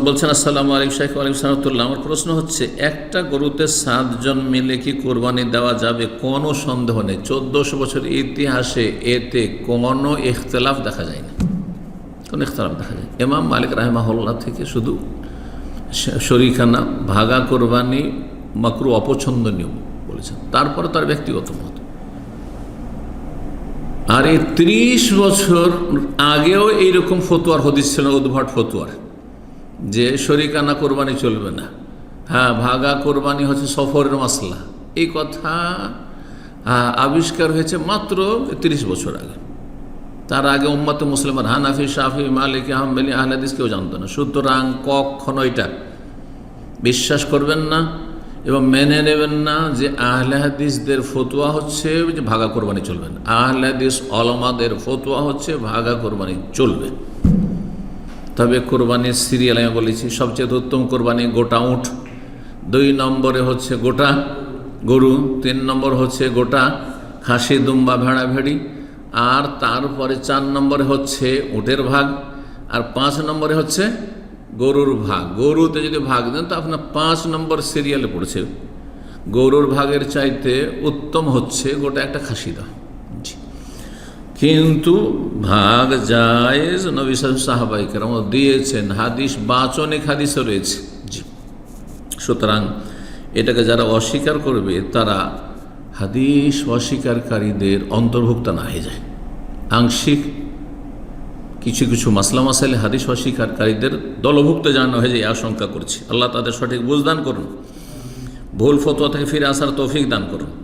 বলছেন, আসসালামু আলাইকুম শাহ আলাইকুম সালামতুল্লাহ আমার প্রশ্ন হচ্ছে, একটা গরুতে সাতজন মিলে কি কোরবানি দেওয়া যাবে? কোনো সন্দেহ নেই। চোদ্দোশো বছর ইতিহাসে এতে কোনো ইখতলাফ দেখা যায় না। কোনো ইখতলাফ দেখা যায় ইমাম মালিক রাহেমাহুল্লাহ থেকে শুধু শ- শরিকানা ভাগা কোরবানি, মাকরু অপছন্দনীয় বলেছেন। তারপরে তার ব্যক্তিগত মত। আর এই ত্রিশ বছর আগেও এইরকম ফতুয়ার, হদিস ছিল উদ্ভট ফতুয়ার। যে শরিকানা কোরবানি চলবে না। হ্যাঁ ভাগা কোরবানি হচ্ছে সফরের মশলা এই কথা আহ, আবিষ্কার হয়েছে মাত্র তিরিশ বছর আগে। তার আগে উম্মত মুসলিমান হানাফি শাফি মালিক আহমেলি আহলাদিস কেউ জানতো না। সুতরাং কখনো এটা বিশ্বাস করবেন না এবং মেনে নেবেন না যে আহলে হাদিসদের ফতুয়া হচ্ছে যে ভাগা কোরবানি চলবে না। আহলে অলমাদের ফতুয়া হচ্ছে ভাগা কোরবানি চলবে। তবে কোরবানির সিরিয়াল আমি বলেছি, সবচেয়ে উত্তম কোরবানি গোটা উঠ। দুই নম্বরে হচ্ছে গোটা গরু, তিন নম্বর হচ্ছে গোটা খাসি, দুম্বা ভেড়া ভেড়ি আর তারপরে চার নম্বরে হচ্ছে উটের ভাগ, আর পাঁচ নম্বরে হচ্ছে গরুর ভাগ। গরুতে যদি ভাগ দেন, তো আপনার পাঁচ নম্বর সিরিয়ালে পড়ছে। গরুর ভাগের চাইতে উত্তম হচ্ছে গোটা একটা খাসি দাও জি কিন্তু ভাগ জায়েজ নবী সাহাবাই কেরাম দিয়েছেন হাদিস বাচনিক হাদিসও রয়েছে। সুতরাং এটাকে যারা অস্বীকার করবে, তারা হাদিস অস্বীকারীদের অন্তর্ভুক্ত না হয়ে যায়। আংশিক কিছু কিছু মাসলা মাসাইলে হাদিস অস্বীকারীদের দলভুক্ত জানানো হয়ে যায় আশঙ্কা করছি। আল্লাহ তাদের সঠিক বুঝদান করুন। ভুল ফতোয়া থেকে ফিরে আসার তৌফিক দান করুন।